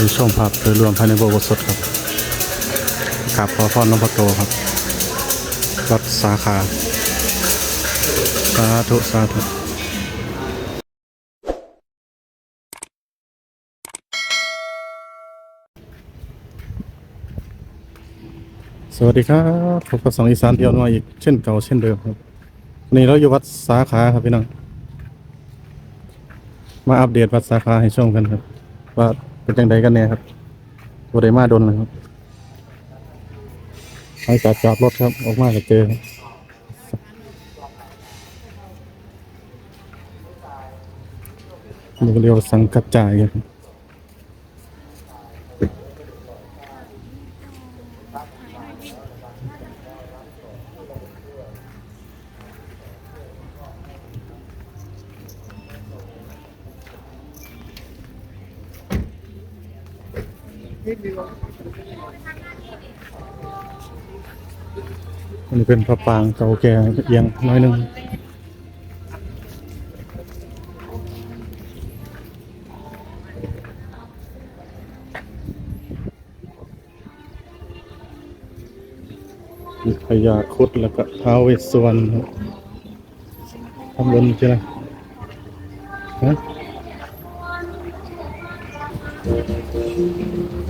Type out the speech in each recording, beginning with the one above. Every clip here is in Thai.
ในช่วงภาพโดยรวมภายในโบสถ์สดครับกราบขอพรหลวงพ่อโตครับวัดสาขาสาธุสาธุสวัสดีครับพบกับสองอีสานเดียวมาอีกเช่นเก่าเช่นเดิมครับวันนี้เราอยู่วัดสาขาครับพี่น้องมาอัปเดตวัดสาขาให้ชมกันครับว่า เป็นจังไดกันเนี่ยครับตัวไดมาโดนนะครับหลังจากจอดรถครับ ออกมาจะเจอครับเรียกว่าสังกัดจ่ายครับ อันนี้เป็นพระปางเก่าแก่เอียงน้อยหนึงพญาครุดแล้วก็ท้าวเวสสวรรณครับข้างบนใช่ไหมฮะ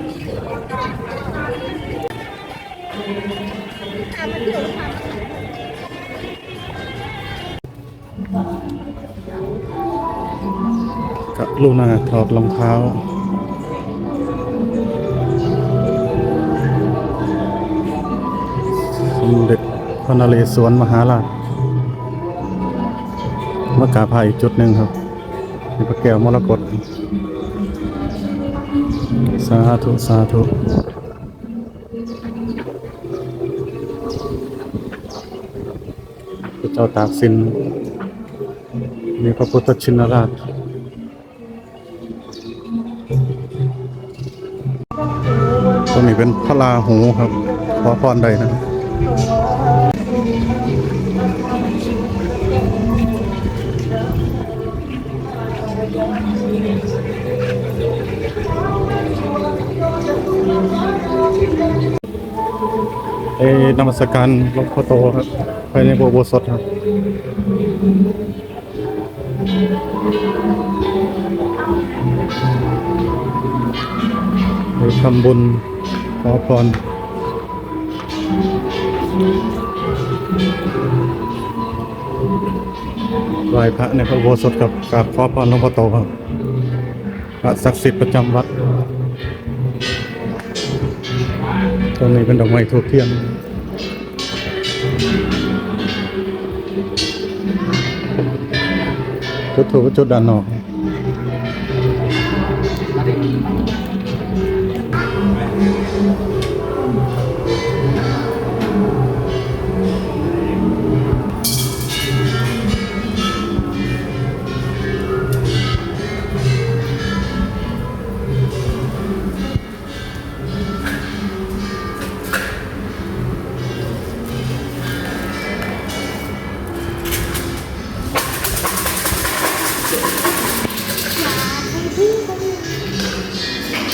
กับลูนาถอดรองเท้าสมเด็จพระนเรศวรมหาราชมากาพายอีกจุดหนึ่งครับเป็นพระแก้วมรกต สาธุ สาธุพระเจ้าตากสินมีพระพุทธชินราชตรงนี้เป็นพระลาหูครับ ขอพรใดนะ ครับเอ้นมัสการหลวงพ่อโตครับภายในโบสถครับไปทำบุญขอพรไหว้พระในพระโบสถกับกราบขอพรหลวงพ่อโตครับพระศักดิ์สิทธิ์ประจำวัด ตรงนี้เป็นดอกไม้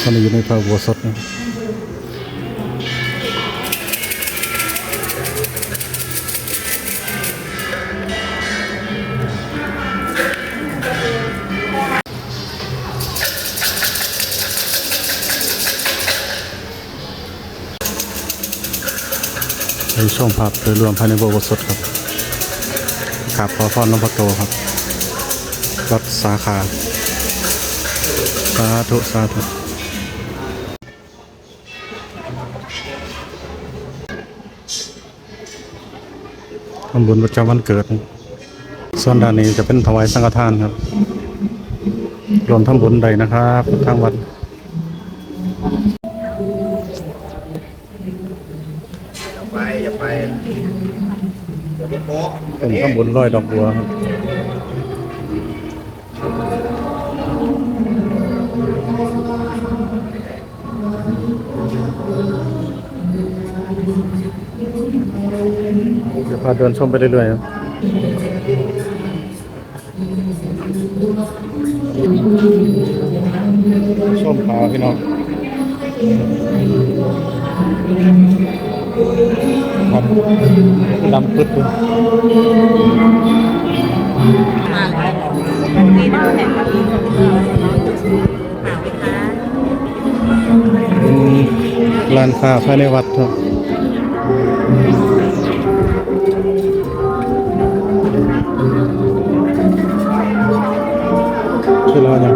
ตอนนี้อยู่ในพระอุโบสถนะในช่วงภาพโดยรวมภายในโบสถครับกราบขอพรหลวงพ่อโตครับ วัดสาขา สาธุสาธุทำบุญประจำวันเกิด ส่วนด้านนี้จะเป็นถวายสังฆทานครับ รวมทำบุญใดนะครับทางวัดไปอย่าไปเดี๋ยวไปโป๊ะเป็นทำบุญร้อยดอกบัวครับ ดี๋ยวพาเดินชมไปเรื่อยๆครับชมปลาพี่น้องครับดำปึ๊ดเลยมีน้ำแข็งกับมีของเราหาไหมคะเป็นร้านค้าภายในวัดครับ ชื่อร้านยัง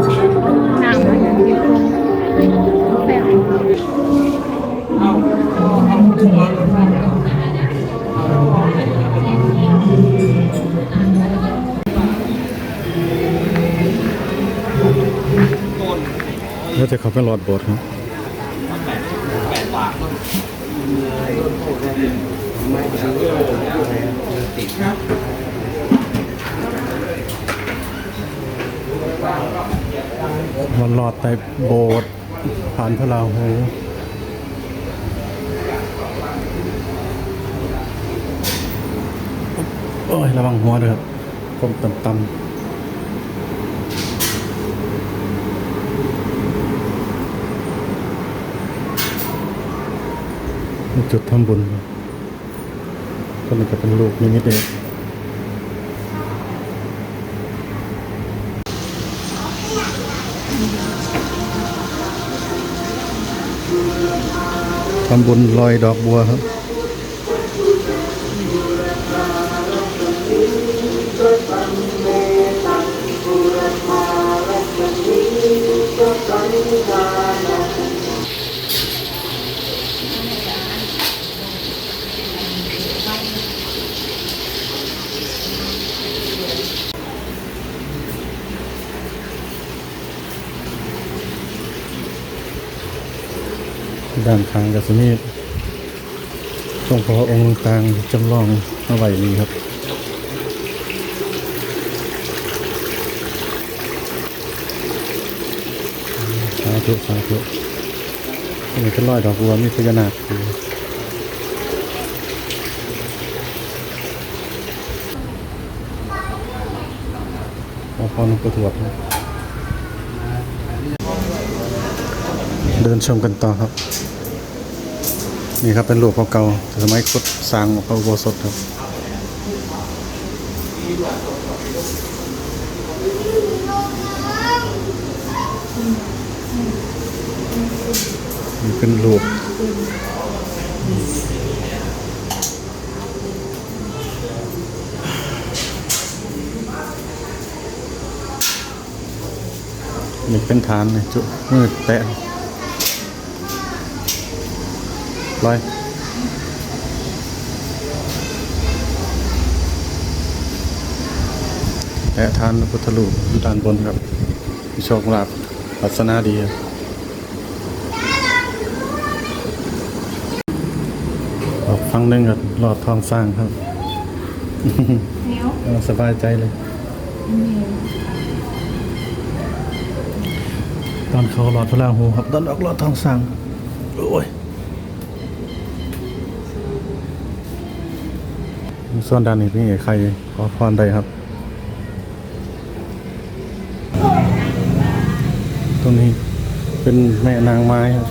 น้ำอย่าจะขาเป็นหลอดบสถ์ครับ มันหลอดในโบสถ์ผ่านพระราหูโอ้ย ระวังหัวด้วยครับก้มต่ำๆจุดทำบุญก็มันจะเป็นลูกนิมิตเอง ทำบุญลอยดอกบัวครับ ด้านข้างก็จะมีทรงพระองค์ต่างจำลองเอาไว้นี่ครับสาธุสาธุอันนี้เป็นรอยดอกบัวมีพญานาคอยู่ขอพรหลวงปู่ทวดเดินชมกันต่อครับ นี่ครับเป็นรูปเก่าๆแต่สมัยคุดสร้างพระอุโบสถครับนี่เป็นรูปนี่เป็นฐานเลยจุมืดแตะ ลอยแตะฐานพระพุทธรูปอยู่ด้านบนครับมีโชคลาภลักษณะดีครับออกฟังหนึ่งกับหลอดทองสร้างครับเนี้ยวเอาสบายใจเลย ตอนเขาหลอดพระราหูครับตอนออกหลอดทองสร้างโอ้ย ส่วนด้านนี้พี่ใครขอพรใดครับ ตรงนี้เป็นแม่นางไม้ครับ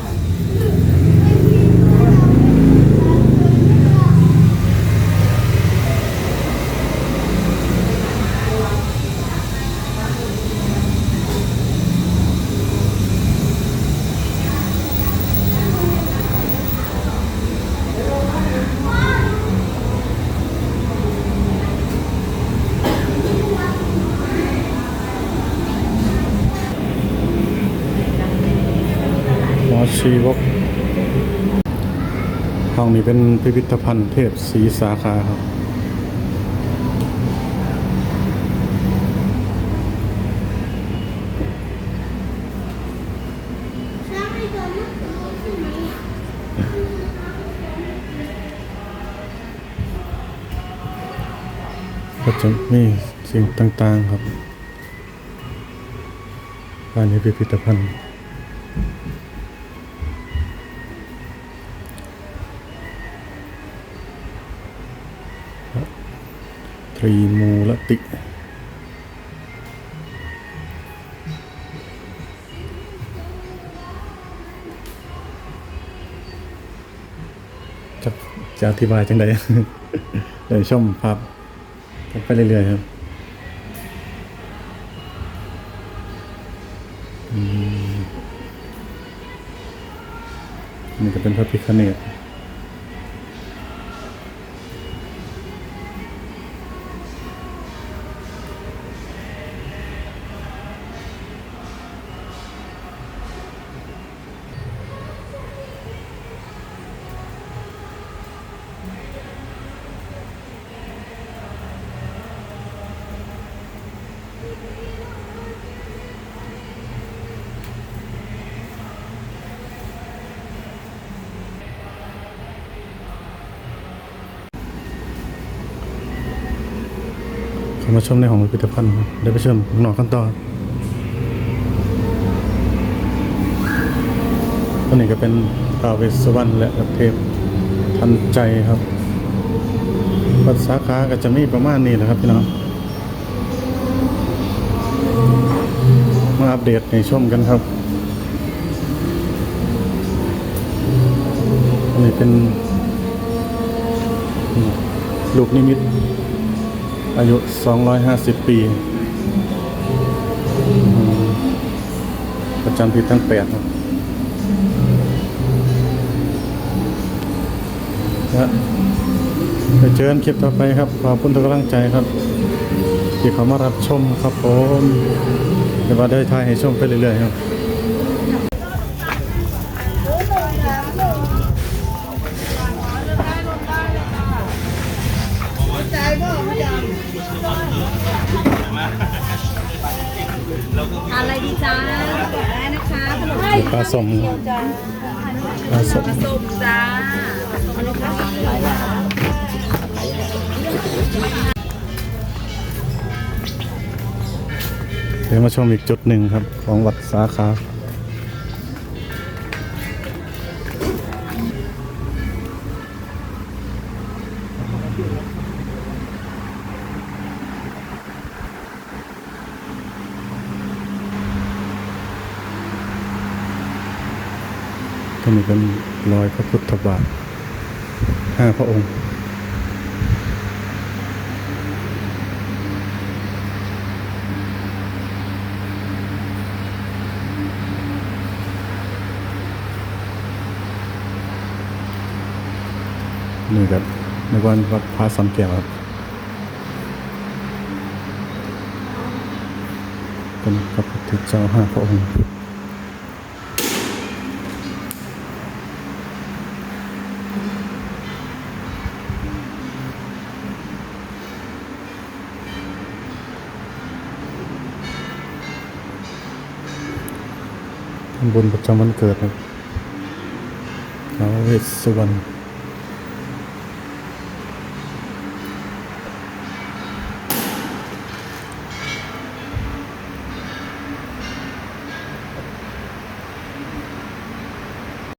ชีวก ห้องนี้เป็นพิพิธภัณฑ์เทพศรีสาขาครับก็จะมีสิ่งต่าง ๆ ครับภายในพิพิธภัณฑ์ ตรีมูลติ จะจะอธิบายจังไดเดี๋ยวชมภาพไปเรื่อยๆครับนี่ก็เป็นพระพิคเนตามาชมในห้องพิพิธภัณฑ์เดี๋ยวไปชมข้างนอกกันต่อตัวนี้ก็เป็นท้าวเวสสวรรณและเทพทันใจครับวัดสาขาก็จะมีประมาณนี้แหละครับพี่น้องมาอัปเดตในชมกันครับอันนี้เป็นลูกนิมิต อายุ 250 ปี ประจำปีทั้งแปดครับและไปเจอกันคลิปต่อไปครับ ขอบคุณทุกกำลังใจครับ ที่เขามารับชมครับผมเดี๋ยวว่าได้ทายให้ชมไปเรื่อยๆครับาสมปลาสมส้มจ้าเดี๋ยวมาชมอีกจุดหนึ่งครับ ของวัดสาขา มีเป็นรอยพระพุทธบาทห้าพระองค์นี่ครับในวันวัดพระสำแก้วครับเป็นพระพุทธเจ้าห้าพระองค์ บุญประจำวันเกิดครับท้าวเวสสุวรรณ